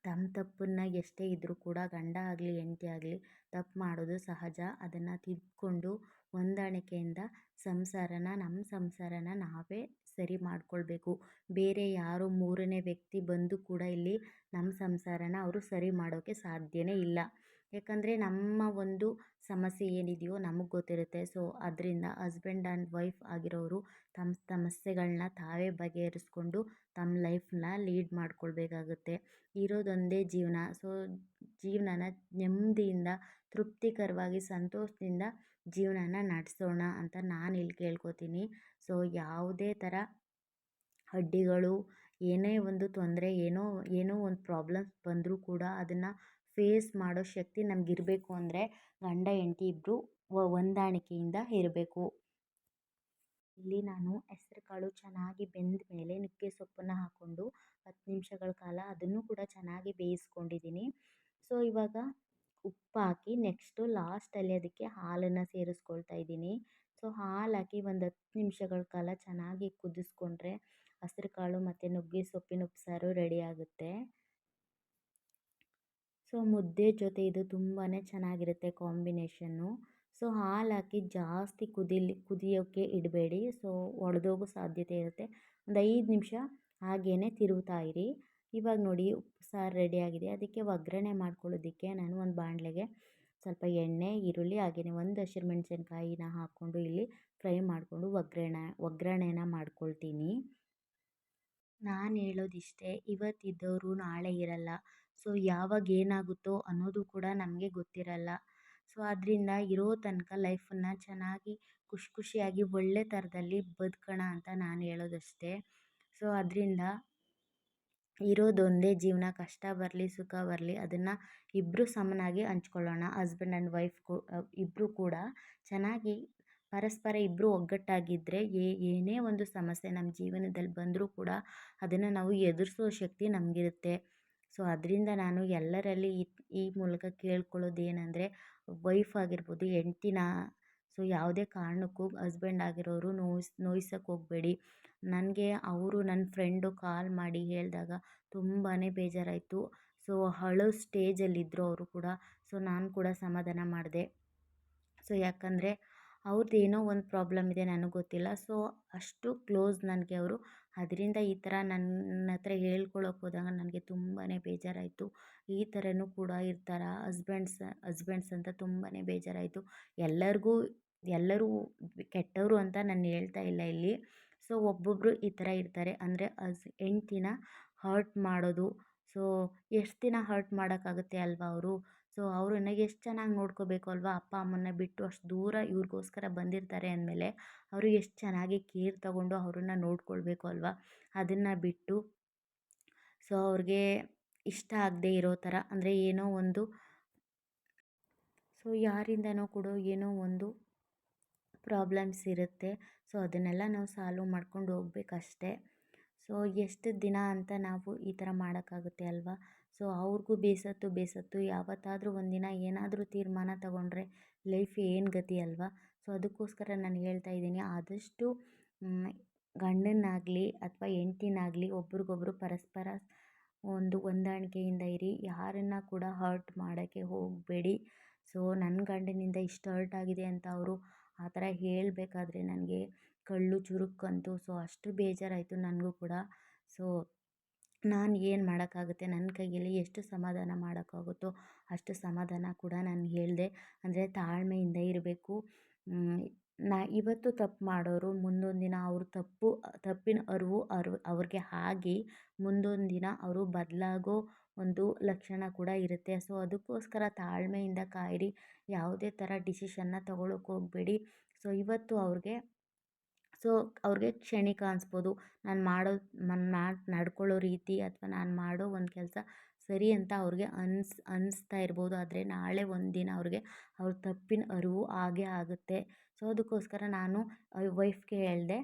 [SPEAKER 1] ತಮ್ಮ ತಪ್ಪನ್ನು ಎಷ್ಟೇ ಇದ್ದರೂ ಕೂಡ ಗಂಡ ಆಗಲಿ, ಹೆಂಡ್ತಿ ಆಗಲಿ ತಪ್ಪು ಮಾಡೋದು ಸಹಜ. ಅದನ್ನು ತಿದ್ದುಕೊಂಡು ಹೊಂದಾಣಿಕೆಯಿಂದ ಸಂಸಾರನ ನಮ್ಮ ಸಂಸಾರನ ನಾವೇ ಸರಿ ಮಾಡಿಕೊಳ್ಬೇಕು. ಬೇರೆ ಯಾರೋ ಮೂರನೇ ವ್ಯಕ್ತಿ ಬಂದು ಕೂಡ ಇಲ್ಲಿ ನಮ್ಮ ಸಂಸಾರನ ಅವರು ಸರಿ ಮಾಡೋಕ್ಕೆ ಸಾಧ್ಯವೇ ಇಲ್ಲ. ಯಾಕಂದರೆ ನಮ್ಮ ಒಂದು ಸಮಸ್ಯೆ ಏನಿದೆಯೋ ನಮಗೆ ಗೊತ್ತಿರುತ್ತೆ. ಸೊ, ಅದರಿಂದ ಹಸ್ಬೆಂಡ್ ಆ್ಯಂಡ್ ವೈಫ್ ಆಗಿರೋರು ತಮ್ಮ ಸಮಸ್ಯೆಗಳನ್ನ ತಾವೇ ಬಗೆಹರಿಸ್ಕೊಂಡು ತಮ್ಮ ಲೈಫನ್ನ ಲೀಡ್ ಮಾಡ್ಕೊಳ್ಬೇಕಾಗುತ್ತೆ. ಇರೋದೊಂದೇ ಜೀವನ. ಸೊ, ಜೀವನನ ನೆಮ್ಮದಿಯಿಂದ, ತೃಪ್ತಿಕರವಾಗಿ, ಸಂತೋಷದಿಂದ ಜೀವನನ ನಡೆಸೋಣ ಅಂತ ನಾನು ಇಲ್ಲಿ ಕೇಳ್ಕೊತೀನಿ. ಸೊ ಯಾವುದೇ ಥರ ಅಡ್ಡಿಗಳು, ಏನೇ ಒಂದು ತೊಂದರೆ, ಏನೋ ಏನೋ ಒಂದು ಪ್ರಾಬ್ಲಮ್ಸ್ ಬಂದರೂ ಕೂಡ ಅದನ್ನು ಫೇಸ್ ಮಾಡೋ ಶಕ್ತಿ ನಮಗಿರಬೇಕು ಅಂದರೆ ಗಂಡ, ಹೆಂಡತಿ ಇಬ್ಬರು ಹೊಂದಾಣಿಕೆಯಿಂದ ಇರಬೇಕು. ಇಲ್ಲಿ ನಾನು ಹೆಸ್ರು ಕಾಳು ಚೆನ್ನಾಗಿ ಬೆಂದ ಮೇಲೆ ನುಗ್ಗೆ ಸೊಪ್ಪನ್ನು ಹಾಕ್ಕೊಂಡು ಹತ್ತು ನಿಮಿಷಗಳ ಕಾಲ ಅದನ್ನು ಕೂಡ ಚೆನ್ನಾಗಿ ಬೇಯಿಸ್ಕೊಂಡಿದ್ದೀನಿ ಸೊ ಇವಾಗ ಉಪ್ಪು ಹಾಕಿ ನೆಕ್ಸ್ಟು ಲಾಸ್ಟಲ್ಲಿ ಅದಕ್ಕೆ ಹಾಲನ್ನು ಸೇರಿಸ್ಕೊಳ್ತಾ ಇದ್ದೀನಿ. ಸೊ ಹಾಲು ಹಾಕಿ ಒಂದು ಹತ್ತು ನಿಮಿಷಗಳ ಕಾಲ ಚೆನ್ನಾಗಿ ಕುದಿಸ್ಕೊಂಡ್ರೆ ಹಸ್ರು ಕಾಳು ಮತ್ತು ನುಗ್ಗೆ ಸೊಪ್ಪಿನ ಉಪ್ಸಾರು ರೆಡಿ ಆಗುತ್ತೆ. ಸೊ, ಮುದ್ದೆ ಜೊತೆ ಇದು ತುಂಬಾ ಚೆನ್ನಾಗಿರುತ್ತೆ ಕಾಂಬಿನೇಷನ್ನು. ಸೊ ಹಾಲು ಹಾಕಿ ಜಾಸ್ತಿ ಕುದಿಲಿ ಕುದಿಯೋಕ್ಕೆ ಇಡಬೇಡಿ. ಸೊ, ಒಡೆದೋಗೋ ಸಾಧ್ಯತೆ ಇರುತ್ತೆ. ಒಂದು ಐದು ನಿಮಿಷ ಹಾಗೇ ತಿರುವುತ್ತಾ ಇರಿ. ಇವಾಗ ನೋಡಿ ಸಾರು ರೆಡಿಯಾಗಿದೆ ಅದಕ್ಕೆ ಒಗ್ಗರಣೆ ಮಾಡ್ಕೊಳ್ಳೋದಕ್ಕೆ ನಾನು ಒಂದು ಬಾಣಲೆಗೆ ಸ್ವಲ್ಪ ಎಣ್ಣೆ, ಈರುಳ್ಳಿ ಹಾಗೆಯೇ ಒಂದು ಹಸಿರು ಮೆಣಸಿನ್ಕಾಯಿನ ಹಾಕ್ಕೊಂಡು ಇಲ್ಲಿ ಫ್ರೈ ಮಾಡಿಕೊಂಡು ಒಗ್ಗರಣೆ, ಒಗ್ಗರಣೆನ ಮಾಡ್ಕೊಳ್ತೀನಿ. ನಾನು ಹೇಳೋದಿಷ್ಟೇ ಇವತ್ತಿದ್ದವರು ನಾಳೆ ಇರಲ್ಲ. ಸೊ, ಯಾವಾಗ ಏನಾಗುತ್ತೋ ಅನ್ನೋದು ಕೂಡ ನಮಗೆ ಗೊತ್ತಿರಲ್ಲ. ಸೊ ಅದರಿಂದ ಇರೋ ತನಕ ಲೈಫನ್ನು ಚೆನ್ನಾಗಿ ಖುಷಿ ಖುಷಿಯಾಗಿ ಒಳ್ಳೆ ಥರದಲ್ಲಿ ಬದುಕೋಣ ಅಂತ ನಾನು ಹೇಳೋದಷ್ಟೇ. ಸೊ ಅದರಿಂದ ಇರೋದೊಂದೇ ಜೀವನ, ಕಷ್ಟ ಬರಲಿ, ಸುಖ ಬರಲಿ, ಅದನ್ನು ಇಬ್ಬರೂ ಸಮನಾಗಿ ಹಂಚ್ಕೊಳ್ಳೋಣ. ಹಸ್ಬೆಂಡ್ ಆ್ಯಂಡ್ ವೈಫ್ ಕು ಇಬ್ಬರು ಕೂಡ ಚೆನ್ನಾಗಿ ಪರಸ್ಪರ ಇಬ್ಬರು ಒಗ್ಗಟ್ಟಾಗಿದ್ದರೆ ಏನೇ ಒಂದು ಸಮಸ್ಯೆ ನಮ್ಮ ಜೀವನದಲ್ಲಿ ಬಂದರೂ ಕೂಡ ಅದನ್ನು ನಾವು ಎದುರಿಸೋ ಶಕ್ತಿ ನಮಗಿರುತ್ತೆ. ಸೊ, ಅದರಿಂದ ನಾನು ಎಲ್ಲರಲ್ಲಿ ಈ ಈ ಮೂಲಕ ಕೇಳ್ಕೊಳ್ಳೋದು ಏನಂದರೆ ವೈಫ್ ಆಗಿರ್ಬೋದು, ಹೆಂಡ್ತಿನ ಸೊ, ಯಾವುದೇ ಕಾರಣಕ್ಕೂ ಹಸ್ಬೆಂಡ್ ಆಗಿರೋರು ನೋಯ್ಸ್ ನೋಯ್ಸಕ್ಕೆ ಹೋಗಬೇಡಿ. ನನಗೆ ಅವರು ನನ್ನ ಫ್ರೆಂಡು ಕಾಲ್ ಮಾಡಿ ಹೇಳಿದಾಗ ತುಂಬಾ ಬೇಜಾರಾಯಿತು. ಸೊ ಅಳೋ ಸ್ಟೇಜಲ್ಲಿದ್ದರು ಅವರು ಕೂಡ. ಸೊ, ನಾನು ಕೂಡ ಸಮಾಧಾನ ಮಾಡಿದೆ. ಸೊ, ಯಾಕಂದರೆ ಅವ್ರದ್ದು ಏನೋ ಒಂದು ಪ್ರಾಬ್ಲಮ್ ಇದೆ ನನಗೆ ಗೊತ್ತಿಲ್ಲ. ಸೊ, ಅಷ್ಟು ಕ್ಲೋಸ್ ನನಗೆ ಅವರು. ಅದರಿಂದ ಈ ಥರ ನನ್ನ ಹತ್ರ ಹೇಳ್ಕೊಳ್ಳೋಕೆ ಹೋದಾಗ ನನಗೆ ತುಂಬಾ ಬೇಜಾರಾಯಿತು. ಈ ಥರನೂ ಕೂಡ ಇರ್ತಾರಾ? ಹಸ್ಬೆಂಡ್ಸ್ ಹಸ್ಬೆಂಡ್ಸ್ ಅಂತ ತುಂಬಾ ಬೇಜಾರಾಯಿತು. ಎಲ್ಲರಿಗೂ ಎಲ್ಲರೂ ಕೆಟ್ಟವರು ಅಂತ ನಾನು ಹೇಳ್ತಾ ಇಲ್ಲ ಇಲ್ಲಿ. ಸೊ ಒಬ್ಬೊಬ್ಬರು ಈ ಥರ ಇರ್ತಾರೆ. ಅಂದರೆ ಅಸ್ ಹೆಂಡ್ತಿನ ಹರ್ಟ್ ಮಾಡೋದು. ಸೊ, ಎಷ್ಟು ದಿನ ಹರ್ಟ್ ಮಾಡೋಕ್ಕಾಗುತ್ತೆ ಅಲ್ವಾ ಅವರು? ಸೊ ಅವ್ರನ್ನ ಎಷ್ಟು ಚೆನ್ನಾಗಿ ನೋಡ್ಕೋಬೇಕು ಅಲ್ವಾ? ಅಪ್ಪ, ಅಮ್ಮನ್ನ ಬಿಟ್ಟು ಅಷ್ಟು ದೂರ ಇವ್ರಿಗೋಸ್ಕರ ಬಂದಿರ್ತಾರೆ ಅಂದಮೇಲೆ ಅವರು ಎಷ್ಟು ಚೆನ್ನಾಗಿ ಕೇರ್ ತಗೊಂಡು ಅವ್ರನ್ನ ನೋಡ್ಕೊಳ್ಬೇಕು ಅಲ್ವಾ? ಅದನ್ನು ಬಿಟ್ಟು ಸೊ, ಅವ್ರಿಗೆ ಇಷ್ಟ ಆಗದೆ ಇರೋ ಥರ. ಅಂದರೆ ಏನೋ ಒಂದು ಸೊ, ಯಾರಿಂದನೋ ಕೂಡ ಏನೋ ಒಂದು ಪ್ರಾಬ್ಲಮ್ಸ್ ಇರುತ್ತೆ. ಸೊ, ಅದನ್ನೆಲ್ಲ ನಾವು ಸಾಲ್ವ್ ಮಾಡ್ಕೊಂಡು ಹೋಗ್ಬೇಕಷ್ಟೆ. ಸೊ, ಎಷ್ಟು ದಿನ ಅಂತ ನಾವು ಈ ಥರ ಮಾಡೋಕ್ಕಾಗುತ್ತೆ ಅಲ್ವಾ? ಸೊ, ಅವ್ರಿಗೂ ಬೇಸತ್ತು ಬೇಸತ್ತು. ಯಾವತ್ತಾದರೂ ಒಂದಿನ ಏನಾದರೂ ತೀರ್ಮಾನ ತಗೊಂಡ್ರೆ ಲೈಫ್ ಏನು ಗತಿ ಅಲ್ವಾ? ಸೊ, ಅದಕ್ಕೋಸ್ಕರ ನಾನು ಹೇಳ್ತಾ ಇದ್ದೀನಿ. ಆದಷ್ಟು ಗಂಡನಾಗಲಿ ಅಥವಾ ಹೆಂಡ್ತಿನಾಗಲಿ ಒಬ್ರಿಗೊಬ್ರು ಪರಸ್ಪರ ಒಂದು ಹೊಂದಾಣಿಕೆಯಿಂದ ಇರಿ. ಯಾರನ್ನು ಕೂಡ ಹರ್ಟ್ ಮಾಡೋಕ್ಕೆ ಹೋಗಬೇಡಿ. ಸೊ ನನ್ನ ಗಂಡನಿಂದ ಇಷ್ಟು ಹರ್ಟ್ ಆಗಿದೆ ಅಂತ ಅವರು ಆ ಥರ ಹೇಳಬೇಕಾದ್ರೆ ನನಗೆ ಕಳ್ಳು ಚುರುಕ್ಕಂತು ಸೊ ಅಷ್ಟು ಬೇಜಾರಾಯಿತು ನನಗೂ ಕೂಡ. ಸೊ ನಾನು ಏನು ಮಾಡೋಕ್ಕಾಗುತ್ತೆ? ನನ್ನ ಕೈಯಲ್ಲಿ ಎಷ್ಟು ಸಮಾಧಾನ ಮಾಡೋಕ್ಕಾಗುತ್ತೋ ಅಷ್ಟು ಸಮಾಧಾನ ಕೂಡ ನಾನು ಹೇಳಿದೆ. ಅಂದರೆ ತಾಳ್ಮೆಯಿಂದ ಇರಬೇಕು. ನಾ ಇವತ್ತು ತಪ್ಪು ಮಾಡೋರು ಮುಂದೊಂದು ದಿನ ಅವರು ತಪ್ಪು, ತಪ್ಪಿನ ಅರಿವು ಅರಿವು ಅವ್ರಿಗೆ ಆಗಿ ಮುಂದೊಂದು ದಿನ ಅವರು ಬದಲಾಗೋ ಒಂದು ಲಕ್ಷಣ ಕೂಡ ಇರುತ್ತೆ. ಸೊ, ಅದಕ್ಕೋಸ್ಕರ ತಾಳ್ಮೆಯಿಂದ ಕಾಯಿರಿ. ಯಾವುದೇ ಥರ ಡಿಸಿಷನ್ನ ತೊಗೊಳಕ್ಕೆ ಹೋಗಬೇಡಿ. ಸೊ, ಇವತ್ತು ಅವ್ರಿಗೆ, ಸೊ, ಅವ್ರಿಗೆ ಕ್ಷಣಿಕ ಅನಿಸ್ಬೋದು. ನಾನು ಮಾಡೋ, ನಾನು ನಡ್ಕೊಳ್ಳೋ ರೀತಿ ಅಥವಾ ನಾನು ಮಾಡೋ ಒಂದು ಕೆಲಸ ಸರಿ ಅಂತ ಅವ್ರಿಗೆ ಅನ್ಸ್ ಅನ್ನಿಸ್ತಾ ಇರ್ಬೋದು. ಆದರೆ ನಾಳೆ ಒಂದಿನ ಅವ್ರಿಗೆ ಅವ್ರ ತಪ್ಪಿನ ಅರಿವು ಆಗೇ ಆಗುತ್ತೆ. ಸೊ, ಅದಕ್ಕೋಸ್ಕರ ನಾನು ವೈಫ್ಗೆ ಹೇಳಿದೆ.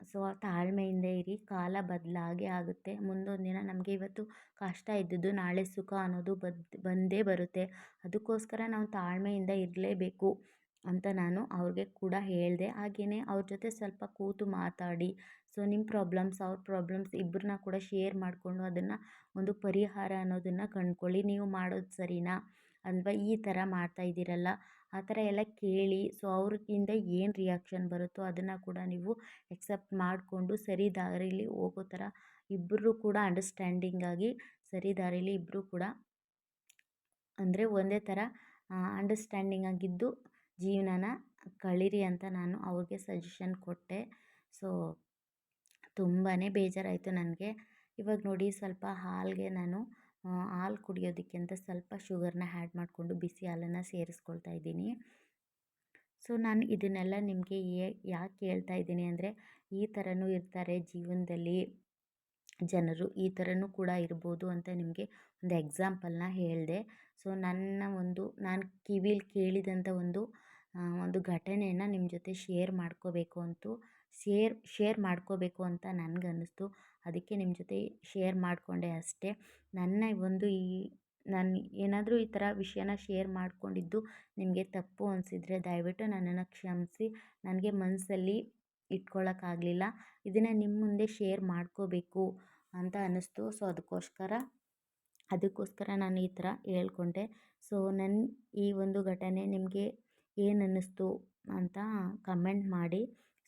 [SPEAKER 1] ಸೊ, ತಾಳ್ಮೆಯಿಂದ ಇರಿ, ಕಾಲ ಬದಲಾಗೇ ಆಗುತ್ತೆ. ಮುಂದೊಂದು ದಿನ ನಮಗೆ ಇವತ್ತು ಕಷ್ಟ ಇದ್ದದ್ದು ನಾಳೆ ಸುಖ ಅನ್ನೋದು ಬದ್, ಬಂದೇ ಬರುತ್ತೆ. ಅದಕ್ಕೋಸ್ಕರ ನಾವು ತಾಳ್ಮೆಯಿಂದ ಇರಲೇಬೇಕು ಅಂತ ನಾನು ಅವ್ರಿಗೆ ಕೂಡ ಹೇಳಿದೆ. ಹಾಗೆಯೇ ಅವ್ರ ಜೊತೆ ಸ್ವಲ್ಪ ಕೂತು ಮಾತಾಡಿ, ಸೊ ನಿಮ್ಮ ಪ್ರಾಬ್ಲಮ್ಸ್, ಅವ್ರ ಪ್ರಾಬ್ಲಮ್ಸ್ ಇಬ್ಬರನ್ನ ಕೂಡ ಶೇರ್ ಮಾಡಿಕೊಂಡು ಅದನ್ನು ಒಂದು ಪರಿಹಾರ ಅನ್ನೋದನ್ನು ಕಂಡುಕೊಳ್ಳಿ. ನೀವು ಮಾಡೋದು ಸರಿನಾ? ಅಲ್ವಾ? ಈ ಥರ ಮಾಡ್ತಾ ಇದ್ದೀರಲ್ಲ? ಆ ಥರ ಎಲ್ಲ ಕೇಳಿ, ಸೊ ಅವ್ರಿಂದ ಏನು ರಿಯಾಕ್ಷನ್ ಬರುತ್ತೋ ಅದನ್ನು ಕೂಡ ನೀವು ಎಕ್ಸೆಪ್ಟ್ ಮಾಡಿಕೊಂಡು ಸರಿ ದಾರಿಲಿ ಹೋಗೋ ಥರ ಇಬ್ಬರೂ ಕೂಡ ಅಂಡರ್ಸ್ಟ್ಯಾಂಡಿಂಗ್ ಆಗಿ ಸರಿ ದಾರಿಲಿ ಇಬ್ಬರೂ ಕೂಡ ಅಂದರೆ ಒಂದೇ ಥರ ಅಂಡರ್ಸ್ಟ್ಯಾಂಡಿಂಗ್ ಆಗಿದ್ದು ಜೀವನನ ಕಳೀರಿ ಅಂತ ನಾನು ಅವ್ರಿಗೆ ಸಜೆಷನ್ ಕೊಟ್ಟೆ. ಸೊ ತುಂಬಾ ಬೇಜಾರಾಯಿತು ನನಗೆ. ಇವಾಗ ನೋಡಿ ಸ್ವಲ್ಪ ಹಾಲಿಗೆ ನಾನು ಹಾಲು ಕುಡಿಯೋದಕ್ಕೆ ಅಂತ ಸ್ವಲ್ಪ ಶುಗರ್ನ ಆ್ಯಡ್ ಮಾಡಿಕೊಂಡು ಬಿಸಿ ಹಾಲನ್ನು ಸೇರಿಸ್ಕೊಳ್ತಾ ಇದ್ದೀನಿ. ಸೊ, ನಾನು ಇದನ್ನೆಲ್ಲ ನಿಮಗೆ ಯಾಕೆ ಹೇಳ್ತಾ ಇದ್ದೀನಿ ಅಂದರೆ, ಈ ಥರನೂ ಇರ್ತಾರೆ ಜೀವನದಲ್ಲಿ ಜನರು, ಈ ಥರನೂ ಕೂಡ ಇರ್ಬೋದು ಅಂತ ನಿಮಗೆ ಒಂದು ಎಕ್ಸಾಂಪಲ್ನ ಹೇಳಿದೆ. ಸೊ, ನನ್ನ ಒಂದು, ನಾನು ಕಿವಿಲಿ ಕೇಳಿದಂಥ ಒಂದು ಒಂದು ಘಟನೆಯನ್ನು ನಿಮ್ಮ ಜೊತೆ ಶೇರ್ ಮಾಡ್ಕೋಬೇಕು ಅಂತೂ ಶೇರ್ ಶೇರ್ ಮಾಡ್ಕೋಬೇಕು ಅಂತ ನನಗನ್ನಿಸ್ತು. ಅದಕ್ಕೆ ನಿಮ್ಮ ಜೊತೆ ಶೇರ್ ಮಾಡಿಕೊಂಡೆ ಅಷ್ಟೇ. ನನ್ನ ಒಂದು ಈ, ನಾನು ಏನಾದರೂ ಈ ಥರ ವಿಷಯನ ಶೇರ್ ಮಾಡಿಕೊಂಡಿದ್ದು ನಿಮಗೆ ತಪ್ಪು ಅನಿಸಿದರೆ ದಯವಿಟ್ಟು ನನ್ನನ್ನು ಕ್ಷಮಿಸಿ, ನನಗೆ ಮನಸ್ಸಲ್ಲಿ ಇಟ್ಕೊಳ್ಳೋಕ್ಕಾಗಲಿಲ್ಲ ಇದನ್ನು ನಿಮ್ಮ ಮುಂದೆ ಶೇರ್ ಮಾಡ್ಕೋಬೇಕು ಅಂತ ಅನ್ನಿಸ್ತು ಸೊ ಅದಕ್ಕೋಸ್ಕರ ಅದಕ್ಕೋಸ್ಕರ ನಾನು ಈ ಥರ ಹೇಳ್ಕೊಂಡೆ. ಸೊ ನನ್ನ ಈ ಒಂದು ಘಟನೆ ನಿಮಗೆ ಏನು ಅನ್ನಿಸ್ತು ಅಂತ ಕಮೆಂಟ್ ಮಾಡಿ.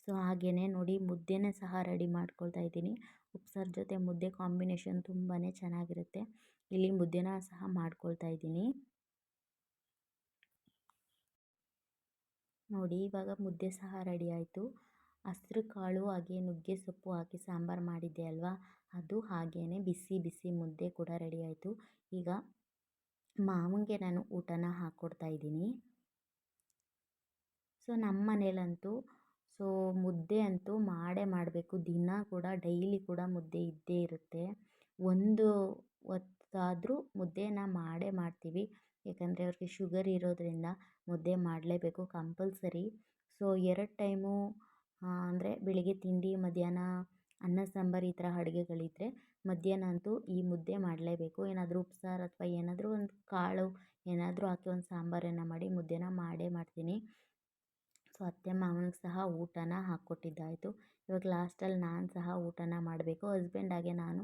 [SPEAKER 1] ಸೊ ಹಾಗೆಯೇ ನೋಡಿ ಮುದ್ದೆನೇ ಸಹ ರೆಡಿ ಮಾಡ್ಕೊಳ್ತಾ ಇದ್ದೀನಿ. ಉಪ್ಸಾರು ಜೊತೆ ಮುದ್ದೆ ಕಾಂಬಿನೇಷನ್ ತುಂಬಾ ಚೆನ್ನಾಗಿರುತ್ತೆ. ಇಲ್ಲಿ ಮುದ್ದೆನ ಸಹ ಮಾಡ್ಕೊಳ್ತಾ ಇದ್ದೀನಿ. ನೋಡಿ, ಇವಾಗ ಮುದ್ದೆ ಸಹ ರೆಡಿ ಆಯಿತು. ಹಸಿರು ಕಾಳು, ಹಾಗೆ ನುಗ್ಗೆ ಸೊಪ್ಪು ಹಾಕಿ ಸಾಂಬಾರು ಮಾಡಿದ್ದೆ ಅಲ್ವಾ? ಅದು ಹಾಗೇ ಬಿಸಿ ಬಿಸಿ ಮುದ್ದೆ ಕೂಡ ರೆಡಿ ಆಯಿತು. ಈಗ ಮಾವನಿಗೆ ನಾನು ಊಟನ ಹಾಕ್ಕೊಡ್ತಾ ಇದ್ದೀನಿ. ಸೊ ನಮ್ಮ ಮನೇಲಂತೂ ಸೊ ಮುದ್ದೆ ಅಂತೂ ಮಾಡೇ ಮಾಡಬೇಕು. ದಿನ ಕೂಡ, ಡೈಲಿ ಕೂಡ ಮುದ್ದೆ ಇದ್ದೇ ಇರುತ್ತೆ. ಒಂದು ಹೊತ್ತಾದರೂ ಮುದ್ದೆನ ಮಾಡೇ ಮಾಡ್ತೀವಿ. ಏಕೆಂದರೆ ಅವ್ರಿಗೆ ಶುಗರ್ ಇರೋದರಿಂದ ಮುದ್ದೆ ಮಾಡಲೇಬೇಕು ಕಂಪಲ್ಸರಿ. ಸೊ ಎರಡು ಟೈಮು ಅಂದರೆ ಬೆಳಗ್ಗೆ ತಿಂಡಿ, ಮಧ್ಯಾಹ್ನ ಅನ್ನ, ಸಾಂಬಾರು ಈ ಥರ ಅಡುಗೆಗಳಿದ್ರೆ ಮಧ್ಯಾಹ್ನ ಅಂತೂ ಈ ಮುದ್ದೆ ಮಾಡಲೇಬೇಕು. ಏನಾದರೂ ಉಪ್ಸಾರು ಅಥವಾ ಏನಾದರೂ ಒಂದು ಕಾಳು ಏನಾದರೂ ಹಾಕಿ ಒಂದು ಸಾಂಬಾರನ್ನು ಮಾಡಿ ಮುದ್ದೆನ ಮಾಡೇ ಮಾಡ್ತೀನಿ. ಸೊ ಅತ್ತೆ ಮಾವನಿಗೆ ಸಹ ಊಟನ ಹಾಕ್ಕೊಟ್ಟಿದ್ದಾಯಿತು. ಇವಾಗ ಲಾಸ್ಟಲ್ಲಿ ನಾನು ಸಹ ಊಟನ ಮಾಡಬೇಕು. ಹಸ್ಬೆಂಡ್ ಹಾಗೆ ನಾನು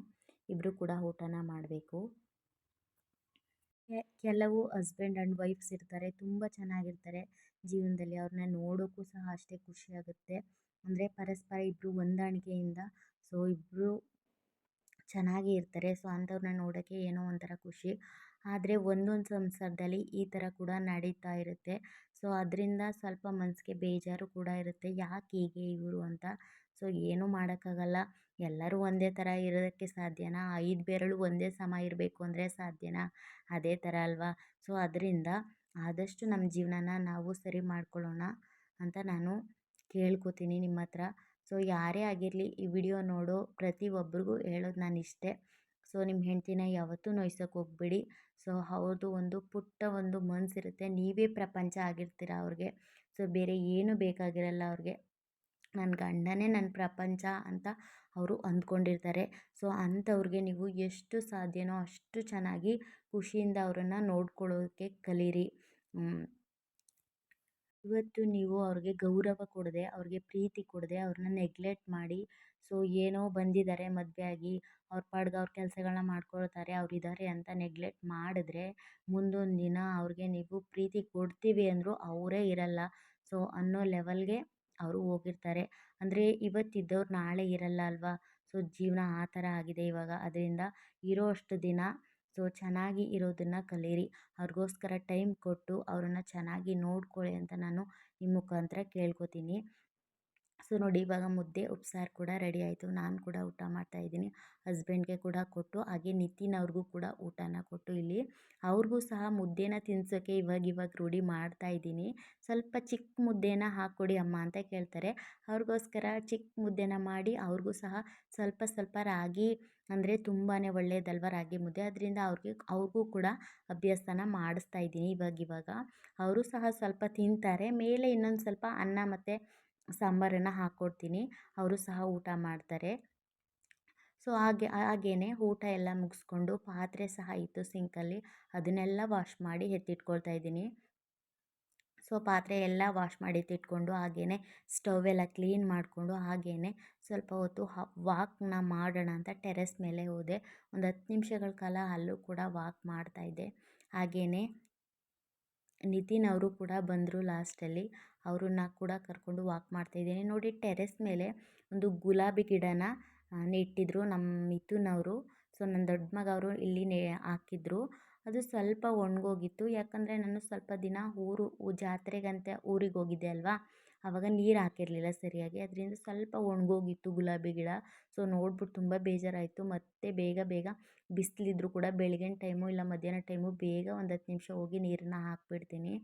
[SPEAKER 1] ಇಬ್ಬರು ಕೂಡ ಊಟನ ಮಾಡಬೇಕು. ಕೆಲವು ಹಸ್ಬೆಂಡ್ ಆ್ಯಂಡ್ ವೈಫ್ಸ್ ಇರ್ತಾರೆ. ತುಂಬ ಚೆನ್ನಾಗಿರ್ತಾರೆ ಜೀವನದಲ್ಲಿ. ಅವ್ರನ್ನ ನೋಡೋಕ್ಕೂ ಸಹ ಅಷ್ಟೇ ಖುಷಿಯಾಗುತ್ತೆ ಅಂದರೆ ಪರಸ್ಪರ ಇಬ್ಬರು ಹೊಂದಾಣಿಕೆಯಿಂದ, ಸೊ ಇಬ್ಬರು ಚೆನ್ನಾಗಿ ಇರ್ತಾರೆ. ಸೊ ಅಂಥವ್ರನ್ನ ನೋಡೋಕ್ಕೆ ಏನೋ ಒಂಥರ ಖುಷಿ. ಆದರೆ ಒಂದೊಂದು ಸಂಸಾರದಲ್ಲಿ ಈ ಥರ ಕೂಡ ನಡೀತಾ ಇರುತ್ತೆ. ಸೊ, ಅದರಿಂದ ಸ್ವಲ್ಪ ಮನಸ್ಸಿಗೆ ಬೇಜಾರು ಕೂಡ ಇರುತ್ತೆ. ಯಾಕೆ ಹೀಗೆ ಇವರು ಅಂತ? ಸೊ, ಏನೂ ಮಾಡೋಕ್ಕಾಗಲ್ಲ. ಎಲ್ಲರೂ ಒಂದೇ ಥರ ಇರೋದಕ್ಕೆ ಸಾಧ್ಯನಾ? ಐದು ಬೆರಳು ಒಂದೇ ಸಮ ಇರಬೇಕು ಅಂದರೆ ಸಾಧ್ಯನಾ? ಅದೇ ಥರ ಅಲ್ವಾ? ಸೊ, ಅದರಿಂದ ಆದಷ್ಟು ನಮ್ಮ ಜೀವನನ ನಾವು ಸರಿ ಮಾಡ್ಕೊಳ್ಳೋಣ ಅಂತ ನಾನು ಕೇಳ್ಕೊತೀನಿ ನಿಮ್ಮ ಹತ್ರ ಸೊ, ಯಾರೇ ಆಗಿರಲಿ ಈ ವಿಡಿಯೋ ನೋಡೋ ಪ್ರತಿಯೊಬ್ಬರಿಗೂ ಹೇಳೋದು ನಾನು ಇಷ್ಟೇ ಸೊ ನಿಮ್ಮ ಹೆಂಡ್ತಿನ ಯಾವತ್ತೂ ನೋಯ್ಸೋಕೆ ಹೋಗ್ಬೇಡಿ. ಸೊ ಅವ್ರದ್ದು ಒಂದು ಪುಟ್ಟ ಒಂದು ಮನಸ್ಸಿರುತ್ತೆ ನೀವೇ ಪ್ರಪಂಚ ಆಗಿರ್ತೀರ ಅವ್ರಿಗೆ. ಸೊ, ಬೇರೆ ಏನೂ ಬೇಕಾಗಿರಲ್ಲ ಅವ್ರಿಗೆ. ನನ್ನ ಗಂಡನೇ ನನ್ನ ಪ್ರಪಂಚ ಅಂತ ಅವರು ಅಂದ್ಕೊಂಡಿರ್ತಾರೆ. ಸೊ, ಅಂಥವ್ರಿಗೆ ನೀವು ಎಷ್ಟು ಸಾಧ್ಯನೋ ಅಷ್ಟು ಚೆನ್ನಾಗಿ ಖುಷಿಯಿಂದ ಅವರನ್ನು ನೋಡ್ಕೊಳ್ಳೋಕ್ಕೆ ಕಲೀರಿ. ಇವತ್ತು ನೀವು ಅವ್ರಿಗೆ ಗೌರವ ಕೊಡದೆ, ಅವ್ರಿಗೆ ಪ್ರೀತಿ ಕೊಡದೆ, ಅವ್ರನ್ನ ನೆಗ್ಲೆಕ್ಟ್ ಮಾಡಿ ಸೊ ಏನೋ ಬಂದಿದ್ದಾರೆ ಮದುವೆ ಆಗಿ, ಅವ್ರ ಪಾಡ್ಗೆ ಅವ್ರ ಕೆಲಸಗಳನ್ನ ಮಾಡ್ಕೊಳ್ತಾರೆ, ಅವ್ರು ಇದ್ದಾರೆ ಅಂತ ನೆಗ್ಲೆಕ್ಟ್ ಮಾಡಿದ್ರೆ, ಮುಂದೊಂದು ದಿನ ಅವ್ರಿಗೆ ನೀವು ಪ್ರೀತಿ ಕೊಡ್ತೀವಿ ಅಂದರೂ ಅವರೇ ಇರಲ್ಲ. ಸೊ ಅನ್ನೋ ಲೆವೆಲ್ಗೆ ಅವರು ಹೋಗಿರ್ತಾರೆ. ಅಂದರೆ ಇವತ್ತಿದ್ದವ್ರು ನಾಳೆ ಇರಲ್ಲ ಅಲ್ವಾ? ಸೊ ಜೀವನ ಆ ಥರ ಆಗಿದೆ ಇವಾಗ. ಅದರಿಂದ ಇರೋ ಅಷ್ಟು ದಿನ ಸೊ, ಚೆನ್ನಾಗಿ ಇರೋದನ್ನು ಕಲೀರಿ. ಅವ್ರಿಗೋಸ್ಕರ ಟೈಮ್ ಕೊಟ್ಟು ಅವರನ್ನು ಚೆನ್ನಾಗಿ ನೋಡ್ಕೊಳ್ಳಿ ಅಂತ ನಾನು ನಿಮ್ಮ ಮುಖಾಂತರ ಕೇಳ್ಕೊತೀನಿ. ಸೊ, ನೋಡಿ ಇವಾಗ ಮುದ್ದೆ ಉಪ್ಸಾರು ಕೂಡ ರೆಡಿ ಆಯಿತು. ನಾನು ಕೂಡ ಊಟ ಮಾಡ್ತಾಯಿದ್ದೀನಿ ಹಸ್ಬೆಂಡ್ಗೆ ಕೂಡ ಕೊಟ್ಟು, ಹಾಗೆ ನಿತಿನ್ ಅವ್ರಿಗೂ ಕೂಡ ಊಟನ ಕೊಟ್ಟು ಇಲ್ಲಿ. ಅವ್ರಿಗೂ ಸಹ ಮುದ್ದೆನ ತಿನ್ಸೋಕ್ಕೆ ಇವಾಗ ಇವಾಗ ರೂಢಿ ಮಾಡ್ತಾಯಿದ್ದೀನಿ ಸ್ವಲ್ಪ ಚಿಕ್ಕ ಮುದ್ದೆನ ಹಾಕ್ಕೊಡಿ ಅಮ್ಮ ಅಂತ ಕೇಳ್ತಾರೆ. ಅವ್ರಿಗೋಸ್ಕರ ಚಿಕ್ಕ ಮುದ್ದೆನ ಮಾಡಿ, ಅವ್ರಿಗೂ ಸಹ ಸ್ವಲ್ಪ ಸ್ವಲ್ಪ ರಾಗಿ, ಅಂದರೆ ತುಂಬಾ ಒಳ್ಳೆಯದಲ್ವ ರಾಗಿ ಮುದ್ದೆ? ಅದರಿಂದ ಅವ್ರಿಗೆ, ಅವ್ರಿಗೂ ಕೂಡ ಅಭ್ಯಾಸನ ಮಾಡಿಸ್ತಾ ಇದ್ದೀನಿ ಇವಾಗಿವಾಗ ಇವಾಗ. ಅವರು ಸಹ ಸ್ವಲ್ಪ ತಿಂತಾರೆ. ಮೇಲೆ ಇನ್ನೊಂದು ಸ್ವಲ್ಪ ಅನ್ನ ಮತ್ತು ಸಾಂಬಾರನ್ನು ಹಾಕ್ಕೊಡ್ತೀನಿ ಅವರು ಸಹ ಊಟ ಮಾಡ್ತಾರೆ. ಸೊ, ಹಾಗೆ ಹಾಗೇ ಊಟ ಎಲ್ಲ ಮುಗಿಸ್ಕೊಂಡು ಪಾತ್ರೆ ಸಹ ಇತ್ತು ಸಿಂಕಲ್ಲಿ. ಅದನ್ನೆಲ್ಲ ವಾಶ್ ಮಾಡಿ ಎತ್ತಿಟ್ಕೊಳ್ತಾ ಇದ್ದೀನಿ. ಸೊ, ಪಾತ್ರೆ ಎಲ್ಲ ವಾಶ್ ಮಾಡಿ ಎತ್ತಿಟ್ಕೊಂಡು ಹಾಗೆಯೇ ಸ್ಟವ್ ಎಲ್ಲ ಕ್ಲೀನ್ ಮಾಡಿಕೊಂಡು ಹಾಗೆಯೇ ಸ್ವಲ್ಪ ಹೊತ್ತು ವಾಕ್ನ ಮಾಡೋಣ ಅಂತ ಟೆರೆಸ್ ಮೇಲೆ ಹೋದೆ. ಒಂದು ಹತ್ತು ನಿಮಿಷಗಳ ಕಾಲ ಅಲ್ಲೂ ಕೂಡ ವಾಕ್ ಮಾಡ್ತಾಯಿದ್ದೆ ಹಾಗೆಯೇ ನಿತಿನ್ ಅವರು ಕೂಡ ಬಂದರು ಲಾಸ್ಟಲ್ಲಿ. ಅವ್ರನ್ನ ಕೂಡ ಕರ್ಕೊಂಡು ವಾಕ್ ಮಾಡ್ತಾ ಇದ್ದೀನಿ. ನೋಡಿ, ಟೆರೆಸ್ ಮೇಲೆ ಒಂದು ಗುಲಾಬಿ ಗಿಡನ ನೆಟ್ಟಿದ್ರು ನಮ್ಮ ಮಿಥುನ್ ಅವರು ಸೊ ನನ್ನ ದೊಡ್ಡ ಮಗ ಅವರು ಇಲ್ಲಿ ನೆ, ಹಾಕಿದ್ರು. ಅದು ಸ್ವಲ್ಪ ಒಣಗೋಗಿತ್ತು. ಯಾಕಂದರೆ ನಾನು ಸ್ವಲ್ಪ ದಿನ ಊರು, ಜಾತ್ರೆಗಂತ ಊರಿಗೆ ಹೋಗಿದ್ದೆ ಅಲ್ವಾ? ಆವಾಗ ನೀರು ಹಾಕಿರಲಿಲ್ಲ ಸರಿಯಾಗಿ. ಅದರಿಂದ ಸ್ವಲ್ಪ ಒಣಗೋಗಿತ್ತು ಗುಲಾಬಿ ಗಿಡ. ಸೊ ನೋಡ್ಬಿಟ್ಟು ತುಂಬ ಬೇಜಾರಾಯಿತು. ಮತ್ತೆ ಬೇಗ ಬೇಗ ಬಿಸಿಲಿದ್ರು ಕೂಡ ಬೆಳಗಿನ ಟೈಮು ಇಲ್ಲ ಮಧ್ಯಾಹ್ನ ಟೈಮು ಬೇಗ ಒಂದು ಹತ್ತು ನಿಮಿಷ ಹೋಗಿ ನೀರನ್ನ ಹಾಕ್ಬಿಡ್ತೀನಿ.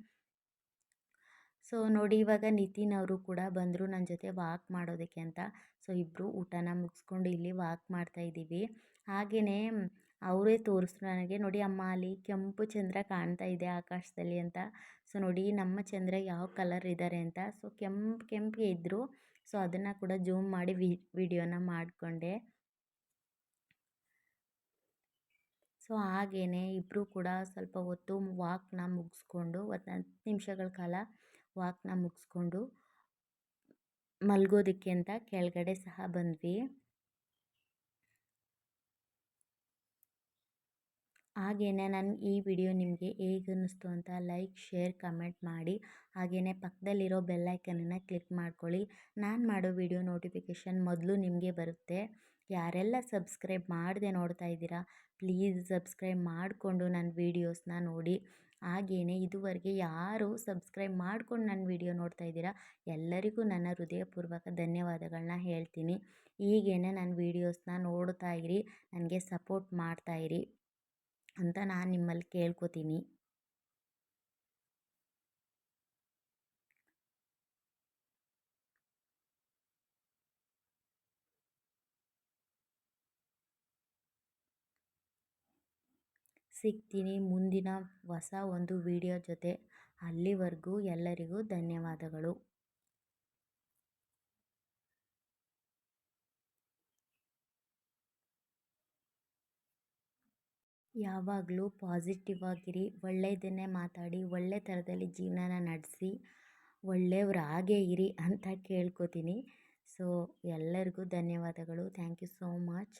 [SPEAKER 1] ಸೊ, ನೋಡಿ ಇವಾಗ ನಿತಿನ್ ಅವರು ಕೂಡ ಬಂದರು ನನ್ನ ಜೊತೆ ವಾಕ್ ಮಾಡೋದಕ್ಕೆ ಅಂತ. ಸೊ ಇಬ್ಬರು ಊಟನ ಮುಗಿಸ್ಕೊಂಡು ಇಲ್ಲಿ ವಾಕ್ ಮಾಡ್ತಾ ಇದ್ದೀವಿ ಹಾಗೆಯೇ ಅವರೇ ತೋರಿಸ್ರು ನನಗೆ, ನೋಡಿ ಅಮ್ಮ, ಅಲ್ಲಿ ಕೆಂಪು ಚಂದ್ರ ಕಾಣ್ತಾ ಇದೆ ಆಕಾಶದಲ್ಲಿ ಅಂತ. ಸೊ, ನೋಡಿ ನಮ್ಮ ಚಂದ್ರ ಯಾವ ಕಲರ್ ಇದ್ದಾರೆ ಅಂತ. ಸೊ, ಕೆಂಪು, ಕೆಂಪಿಗೆ ಇದ್ದರು ಸೊ, ಅದನ್ನು ಕೂಡ ಜೂಮ್ ಮಾಡಿ ವಿಡಿಯೋನ ಮಾಡಿಕೊಂಡೆ. ಸೊ ಹಾಗೇ ಇಬ್ಬರು ಕೂಡ ಸ್ವಲ್ಪ ಹೊತ್ತು ವಾಕ್ನ ಮುಗಿಸ್ಕೊಂಡು, ಒಂದು ಹತ್ತು ನಿಮಿಷಗಳ ಕಾಲ ವಾಕ್ನ ಮುಗಿಸ್ಕೊಂಡು ಮಲ್ಗೋದಕ್ಕೆ ಅಂತ ಕೆಳಗಡೆ ಸಹ ಬಂದ್ವಿ. ಹಾಗೆಯೇ ನಾನು ಈ ವಿಡಿಯೋ ನಿಮಗೆ ಹೇಗೆ ಅನ್ನಿಸ್ತು ಅಂತ ಲೈಕ್, ಶೇರ್, ಕಮೆಂಟ್ ಮಾಡಿ. ಹಾಗೆಯೇ ಪಕ್ಕದಲ್ಲಿರೋ ಬೆಲ್ಲೈಕನನ್ನು ಕ್ಲಿಕ್ ಮಾಡ್ಕೊಳ್ಳಿ. ನಾನು ಮಾಡೋ ವಿಡಿಯೋ ನೋಟಿಫಿಕೇಷನ್ ಮೊದಲು ನಿಮಗೆ ಬರುತ್ತೆ. ಯಾರೆಲ್ಲ ಸಬ್ಸ್ಕ್ರೈಬ್ ಮಾಡದೆ ನೋಡ್ತಾ ಇದ್ದೀರಾ, ಪ್ಲೀಸ್ ಸಬ್ಸ್ಕ್ರೈಬ್ ಮಾಡಿಕೊಂಡು ನನ್ನ ವೀಡಿಯೋಸ್ನ ನೋಡಿ. ಹಾಗೆಯೇ ಇದುವರೆಗೆ ಯಾರು ಸಬ್ಸ್ಕ್ರೈಬ್ ಮಾಡ್ಕೊಂಡು ನನ್ನ ವಿಡಿಯೋ ನೋಡ್ತಾ ಇದ್ದೀರಾ, ಎಲ್ಲರಿಗೂ ನನ್ನ ಹೃದಯಪೂರ್ವಕ ಧನ್ಯವಾದಗಳನ್ನ ಹೇಳ್ತೀನಿ. ಹೀಗೇ ನನ್ನ ವೀಡಿಯೋಸ್ನ ನೋಡ್ತಾ ಇರಿ, ನನಗೆ ಸಪೋರ್ಟ್ ಮಾಡ್ತಾಯಿರಿ ಅಂತ ನಾನು ನಿಮ್ಮಲ್ಲಿ ಕೇಳ್ಕೊತೀನಿ. ಸಿಗ್ತೀನಿ ಮುಂದಿನ ಹೊಸ ಒಂದು ವಿಡಿಯೋ ಜೊತೆ. ಅಲ್ಲಿವರೆಗೂ ಎಲ್ಲರಿಗೂ ಧನ್ಯವಾದಗಳು. ಯಾವಾಗಲೂ ಪಾಸಿಟಿವ್ ಆಗಿರಿ. ಒಳ್ಳೆಯದನ್ನೇ ಮಾತಾಡಿ, ಒಳ್ಳೆ ಥರದಲ್ಲಿ ಜೀವನ ನಡೆಸಿ ಒಳ್ಳೆಯವರಾಗೇ ಇರಿ ಅಂತ ಕೇಳ್ಕೊತೀನಿ. ಸೊ ಎಲ್ಲರಿಗೂ ಧನ್ಯವಾದಗಳು. Thank you so much